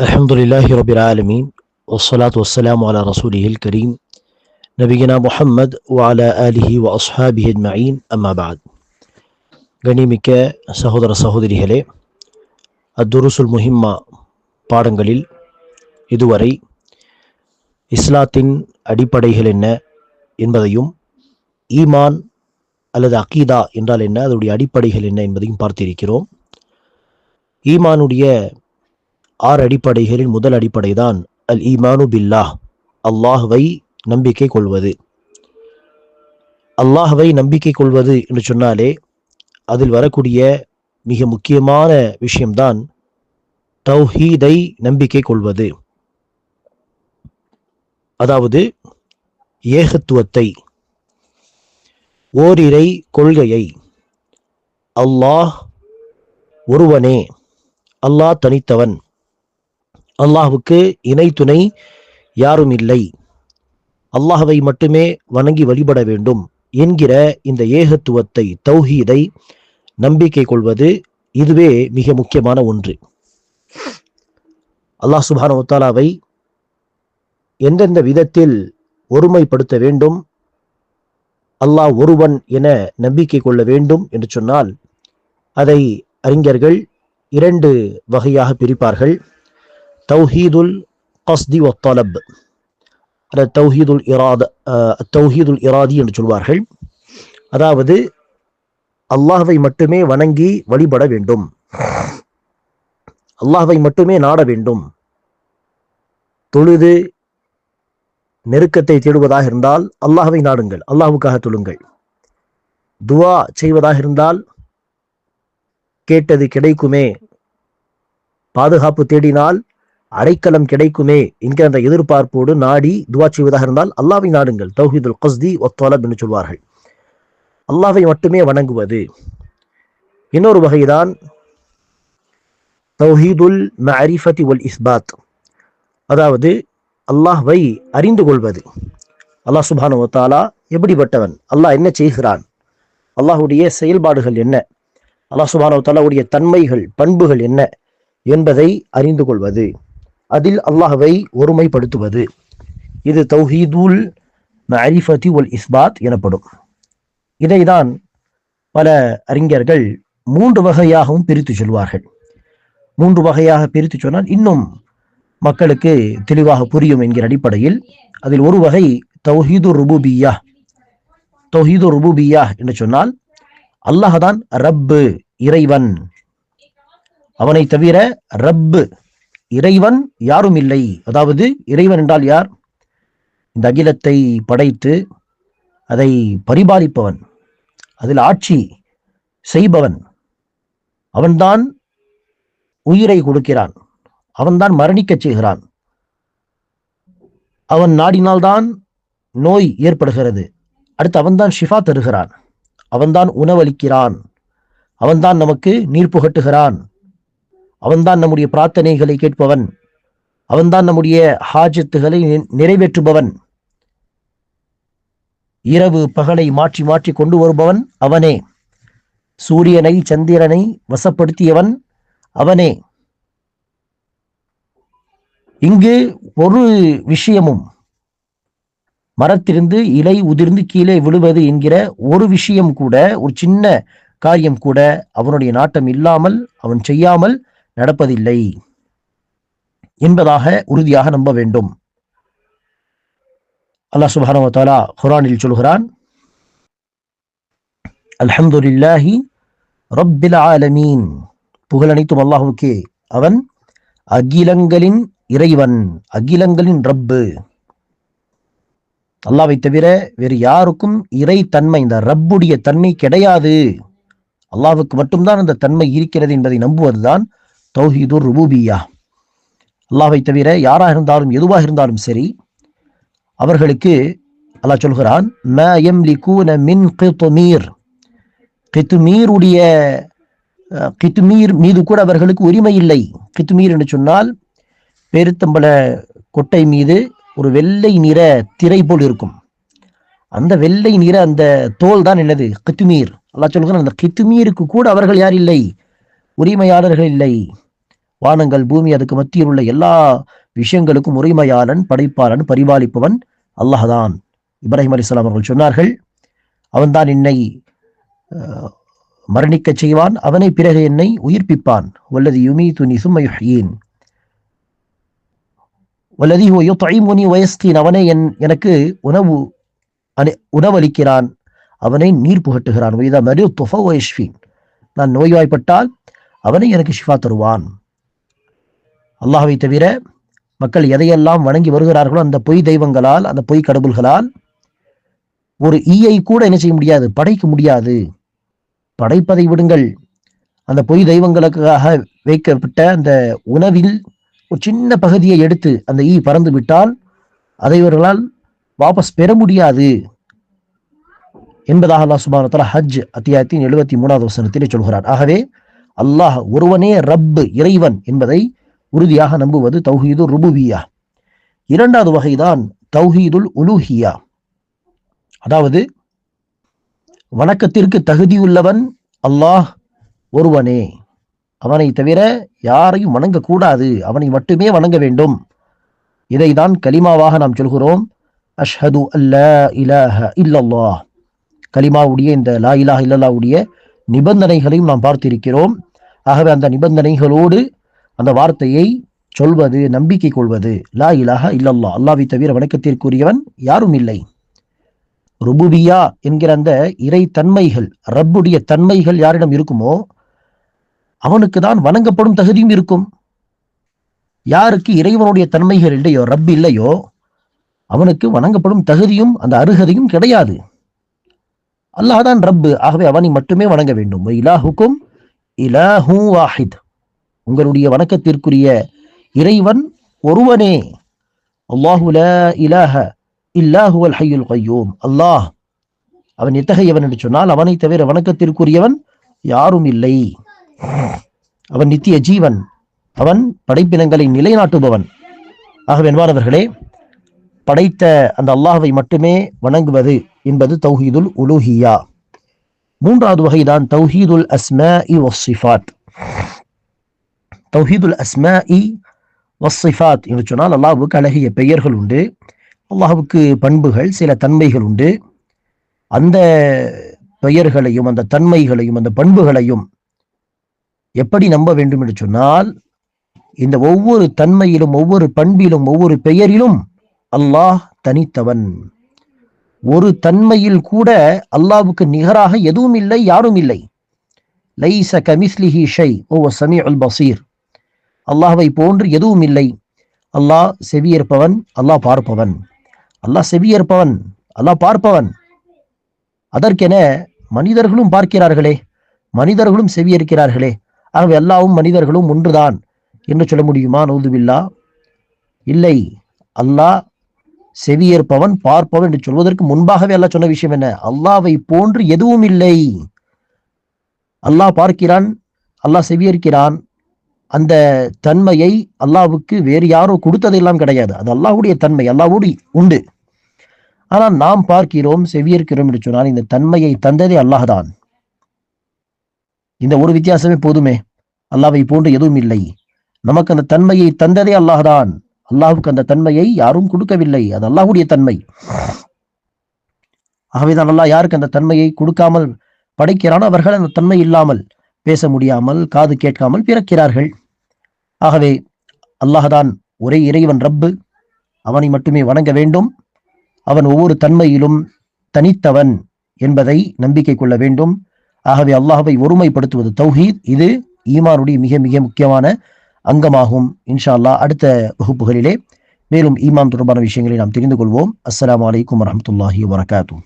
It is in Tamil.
الحمد لله رب العالمين والصلاة والسلام على رسوله الكريم نبينا محمد وعلى آله وأصحابه أجمعين أما بعد. ಗಣಿಮಿಕೆ ಸಹೋದರ ಸಹೋದರಿಗಳೇ الدروس المهمة பாடங்களில் இதுவரை இஸ்லாத்தின் அடிப்படைகள் என்ன என்பதையும் ஈமான் அல்லது அகீதா என்றால் என்ன அதனுடைய அடிப்படைகள் என்ன என்பதையும் பார்த்திருக்கிறோம். ஈமானுடைய ஆறு அடிப்படைகளில் முதல் அடிப்படை தான் அல் ஈமானு பில்லாஹ் அல்லாஹ்வை நம்பிக்கை கொள்வது. அல்லாஹ்வை நம்பிக்கை கொள்வது என்று சொன்னாலே அதில் வரக்கூடிய மிக முக்கியமான விஷயம்தான் தௌஹீதை நம்பிக்கை கொள்வது. அதாவது ஏகத்துவத்தை ஓரிரை கொள்கையை அல்லாஹ் ஒருவனே அல்லாஹ் தனித்தவன். அல்லாஹுக்கு இணை துணை யாரும் இல்லை. அல்லாஹவை மட்டுமே வணங்கி வழிபட வேண்டும் என்கிற இந்த ஏகத்துவத்தை தௌஹீதை நம்பிக்கை கொள்வது இதுவே மிக முக்கியமான ஒன்று. அல்லாஹ் சுபான ஒத்தாலாவை எந்தெந்த விதத்தில் ஒருமைப்படுத்த வேண்டும்? அல்லாஹ் ஒருவன் என நம்பிக்கை கொள்ள வேண்டும் என்று சொன்னால் அதை அறிஞர்கள் இரண்டு வகையாக பிரிப்பார்கள். தௌஹீதுல் கஸ்தி ஒத்தலப் அல்லது தௌஹீதுல் இராத தௌஹீதுல் இராதி என்று சொல்வார்கள். அதாவது அல்லாஹ்வை மட்டுமே வணங்கி வழிபட வேண்டும். அல்லாஹை மட்டுமே நாட வேண்டும். தொழுது நெருக்கத்தை தேடுவதாக இருந்தால் அல்லாஹவை நாடுங்கள். அல்லாஹுக்காக தொழுங்கள். துவா செய்வதாக இருந்தால் கேட்டது கிடைக்குமே. பாதுகாப்பு தேடினால் அடைக்கலம் கிடைக்குமே என்கிற அந்த எதிர்பார்ப்போடு நாடி துவா செய்வதாக இருந்தால் அல்லாவை நாடுங்கள். தௌஹீதுல் கஸ்தி ஒத்தோலப் என்று சொல்வார்கள். அல்லாவை மட்டுமே வணங்குவது. இன்னொரு வகைதான் தௌஹீதுல் மரிஃபதி ஒல் இஸ்பாத். அதாவது அல்லாஹ்வை அறிந்து கொள்வது. அல்லாஹ் சுபானு தாலா எப்படிப்பட்டவன்? அல்லாஹ் என்ன செய்கிறான்? அல்லாஹுடைய செயல்பாடுகள் என்ன? அல்லாஹ் சுபானு தாலாவுடைய தன்மைகள் பண்புகள் என்ன? என்பதை அறிந்து கொள்வது. அதில் அல்லாஹ்வை ஒருமைப்படுத்துவது. இது தௌஹீதுல் மரிஃபதி ஒல் இஸ்பாத் எனப்படும். இதைதான் பல அறிஞர்கள் மூன்று வகையாகவும் பிரித்து சொல்வார்கள். மூன்று வகையாக பிரித்து சொன்னால் இன்னும் மக்களுக்கு தெளிவாக புரியும் என்கிற அடிப்படையில் அதில் ஒரு வகை தௌஹீது ருபூபியா. தௌஹீது ருபூபியா என்று சொன்னால் அல்லாஹான் ரப்பு இறைவன். அவனை தவிர ரப்பு இறைவன் யாரும் இல்லை. அதாவது இறைவன் என்றால் யார்? இந்த அகிலத்தை படைத்து அதை பரிபாலிப்பவன் அதில் ஆட்சி செய்பவன். அவன்தான் உயிரை கொடுக்கிறான். அவன்தான் மரணிக்கச் செய்கிறான் அவன் நாடினால்தான் நோய் ஏற்படுகிறது. அடுத்து அவன்தான் ஷிஃபா தருகிறான். அவன்தான் உணவளிக்கிறான். அவன்தான் நமக்கு நீர் புகட்டுகிறான். அவன்தான் நம்முடைய பிரார்த்தனைகளை கேட்பவன். அவன்தான் நம்முடைய ஹாஜத்துகளை நிறைவேற்றுபவன். இரவு பகலை மாற்றி மாற்றி கொண்டு வருபவன் அவனே. சூரியனை சந்திரனை வசப்படுத்தியவன் அவனே. இங்கு ஒரு விஷயமும் மரத்திலிருந்து இலை உதிர்ந்து கீழே விழுவது என்கிற ஒரு விஷயம் கூட ஒரு சின்ன காரியம் கூட அவனுடைய நாட்டம் இல்லாமல் அவன் செய்யாமல் நடப்பதில்லை என்பதாக உறுதியாக நம்ப வேண்டும். அல்லாஹ் சுபானு தாலா குரானில் சொல்கிறான் அல்ஹம்துலில்லாஹி ரப்பில் ஆலமீன். புகழ் அனைத்தும் அல்லாஹுக்கே அவன் அகிலங்களின் இறைவன் அகிலங்களின் ரப்பு. அல்லாவை தவிர வேறு யாருக்கும் இறை தன்மை இந்த ரப்புடைய தன்மை கிடையாது. அல்லாவுக்கு மட்டும்தான் அந்த தன்மை இருக்கிறது என்பதை நம்புவதுதான் தௌஹீதுர் ருபூபியா. அல்லாவை தவிர யாராக இருந்தாலும் எதுவாக இருந்தாலும் சரி அவர்களுக்கு அல்லாஹ் சொல்கிறான் மின் கித்துமீர் கித்துமீருடைய கித்மீர் மீது கூட அவர்களுக்கு உரிமை இல்லை. கித்மீர் என்று சொன்னால் பெருத்தம்பள கொட்டை மீது ஒரு வெள்ளை நிற திரை போல் இருக்கும். அந்த வெள்ளை நிற அந்த தோல் தான் என்னது? கித்மீர் அல்லா சொல்கிறான் அந்த கித்மீருக்கு கூட அவர்கள் யார் இல்லை? உரிமையாளர்கள் இல்லை. வானங்கள் பூமி அதுக்கு மத்தியில் உள்ள எல்லா விஷயங்களுக்கும் உரிமையாளன் படைப்பாளன் பரிபாலிப்பவன் அல்லாஹான் இப்ராஹிம் அலிஸ்லாம் அவர்கள் சொன்னார்கள் அவன்தான் என்னை மரணிக்கச் செய்வான் அவனை பிறகு என்னை உயிர்ப்பிப்பான். வல்லது யுமி துனி சும்மையுஹீன் வல்லதி ஹுவ தொய்முனி வயஸ்தீன் அவனை என் எனக்கு உணவு அனி- உணவளிக்கிறான். அவனை நீர் புகட்டுகிறான். வைதா மரு துஃப வயஸ்வீன் நான் நோய்வாய்ப்பட்டால் அவனை எனக்கு ஷிஃபா தருவான். அல்லாஹ்வை தவிர மக்கள் எதையெல்லாம் வணங்கி வருகிறார்களோ அந்த பொய் தெய்வங்களால் அந்த பொய் கடவுள்களால் ஒரு ஈயை கூட என்ன செய்ய முடியாது? படைக்க முடியாது. படைப்பதை விடுங்கள். அந்த பொய் தெய்வங்களுக்காக வைக்கப்பட்ட அந்த உணவில் ஒரு சின்ன பகுதியை எடுத்து அந்த ஈ பறந்து விட்டால் அதை இவர்களால் வாபஸ் பெற முடியாது. என்பதாக அல்லாஹ் சுபானத்தில் ஹஜ் அத்தியாயத்தின் எழுபத்தி மூணாவது வசனத்திலே சொல்கிறார். ஆகவே அல்லாஹ் ஒருவனே ரப் இறைவன் என்பதை உறுதியாக நம்புவது தௌஹீது ருபுவியா. இரண்டாவது வகைதான் தௌஹீதுல் உலூஹியா. அதாவது வணக்கத்திற்கு தகுதியுள்ளவன் அல்லாஹ் ஒருவனே. அவனை தவிர யாரையும் வணங்கக்கூடாது. அவனை மட்டுமே வணங்க வேண்டும். இதைதான் கலிமாவாக நாம் சொல்கிறோம். அஷ்ஹது அல்ல இலஹ இல்லல்லா கலிமாவுடைய இந்த லா இலாஹ இல்லல்லாவுடைய நிபந்தனைகளையும் நாம் பார்த்திருக்கிறோம். ஆகவே அந்த நிபந்தனைகளோடு அந்த வார்த்தையை சொல்வது நம்பிக்கை கொள்வது லா இலாஹ இல்லல்லா அல்லாவை தவிர வணக்கத்திற்குரியவன் யாரும் இல்லை. ருபுபியா என்கிற அந்த இறை தன்மைகள் ரப்புடைய தன்மைகள் யாரிடம் இருக்குமோ அவனுக்கு தான் வணங்கப்படும் தகுதியும் இருக்கும். யாருக்கு இறைவனுடைய தன்மைகள் இல்லையோ ரப் இல்லையோ அவனுக்கு வணங்கப்படும் தகுதியும் அந்த அருகதையும் கிடையாது. அல்லாஹ் தான் ரப்பு. ஆகவே அவனை மட்டுமே வணங்க வேண்டும். இலாஹுக்கும் இலாஹூ வாஹித். உங்களுடைய வணக்கத்திற்குரிய இறைவன் ஒருவனே. அல்லாஹு இலாஹ இல்லாஹுவல் ஹையுல் கையூம் அல்லாஹ் அவன் எத்தகையவன் என்று சொன்னால் அவனை தவிர வணக்கத்திற்குரியவன் யாரும் இல்லை. அவன் நித்திய ஜீவன். அவன் படைப்பினங்களை நிலைநாட்டுபவன். ஆகவே என்பானவர்களே படைத்த அந்த அல்லாஹ்வை மட்டுமே வணங்குவது என்பது தௌஹீதுல் உலூஹியா. மூன்றாவது வகைதான் தௌஹீதுல் அஸ்மா இ வசிஃபாத் தௌஹீதுல் அஸ்மா இ வசிஃபாத் என்று சொன்னால் அல்லாஹுக்கு அழகிய பெயர்கள் உண்டு. அல்லாஹுக்கு பண்புகள் சில தன்மைகள் உண்டு. அந்த பெயர்களையும் அந்த தன்மைகளையும் அந்த பண்புகளையும் எப்படி நம்ப வேண்டும் என்று சொன்னால் இந்த ஒவ்வொரு தன்மையிலும் ஒவ்வொரு பண்பிலும் ஒவ்வொரு பெயரிலும் அல்லாஹ் தனித்தவன். ஒரு தன்மையில் கூட அல்லாவுக்கு நிகராக எதுவும் இல்லை யாரும் இல்லை. லைச கமிஸ்லிஹி ஷை ஓ அல் பசீர். அல்லாஹ்வை போன்று எதுவும் இல்லை. அல்லாஹ் செவியேற்பவன் அல்லாஹ் பார்ப்பவன். அல்லாஹ் செவியேற்பவன் அல்லாஹ் பார்ப்பவன். அதற்கென மனிதர்களும் பார்க்கிறார்களே மனிதர்களும் செவியேற்கிறார்களே. ஆகவே எல்லாவும் மனிதர்களும் ஒன்றுதான் என்று சொல்ல முடியுமா? நோதுவில்லா இல்லை அல்லாஹ் செவியேற்பவன் பார்ப்பவன் என்று சொல்வதற்கு முன்பாகவே அல்லாஹ் சொன்ன விஷயம் என்ன? அல்லாவை போன்று எதுவும் இல்லை. அல்லாஹ் பார்க்கிறான் அல்லாஹ் செவியேற்கிறான். அந்த தன்மையை அல்லாவுக்கு வேறு யாரோ கொடுத்ததெல்லாம் கிடையாது. அது அல்லாஹுடைய தன்மை அல்லாவோடு உண்டு. ஆனால் நாம் பார்க்கிறோம் செவியிருக்கிறோம் என்று சொன்னால் இந்த தன்மையை தந்ததே அல்லாஹ்தான். இந்த ஒரு வித்தியாசமே போதுமே. அல்லாவை போன்று எதுவும் இல்லை. நமக்கு அந்த தன்மையை தந்ததே அல்லாஹ் அல்லாஹுக்கு அந்த தன்மையை யாரும் கொடுக்கவில்லை. அது அல்லாஹுடைய தன்மை. ஆகவேதான் அல்லாஹ் யாருக்கு அந்த தன்மையை கொடுக்காமல் படைக்கிறானோ அவர்கள் அந்த தன்மை இல்லாமல் பேச முடியாமல் காது கேட்காமல் பிறக்கிறார்கள். ஆகவே அல்லாஹதான் ஒரே இறைவன் ரப்பு. அவனை மட்டுமே வணங்க வேண்டும். அவன் ஒவ்வொரு தன்மையிலும் தனித்தவன் என்பதை நம்பிக்கை கொள்ள வேண்டும். ஆகவே அல்லாஹ்வை ஒருமைப்படுத்துவது தௌஹீத். இது ஈமானுடைய மிக மிக முக்கியமான அங்கமாகும் இன்ஷா அல்லாஹ் அடுத்த வகுப்புகளிலே. மேலும் ஈமான் தொடர்பான விஷயங்களை நாம் தெரிந்து கொள்வோம். அஸ்லாம் வலைக்கம் வரமத்துல்லாஹி வரகாத்தூ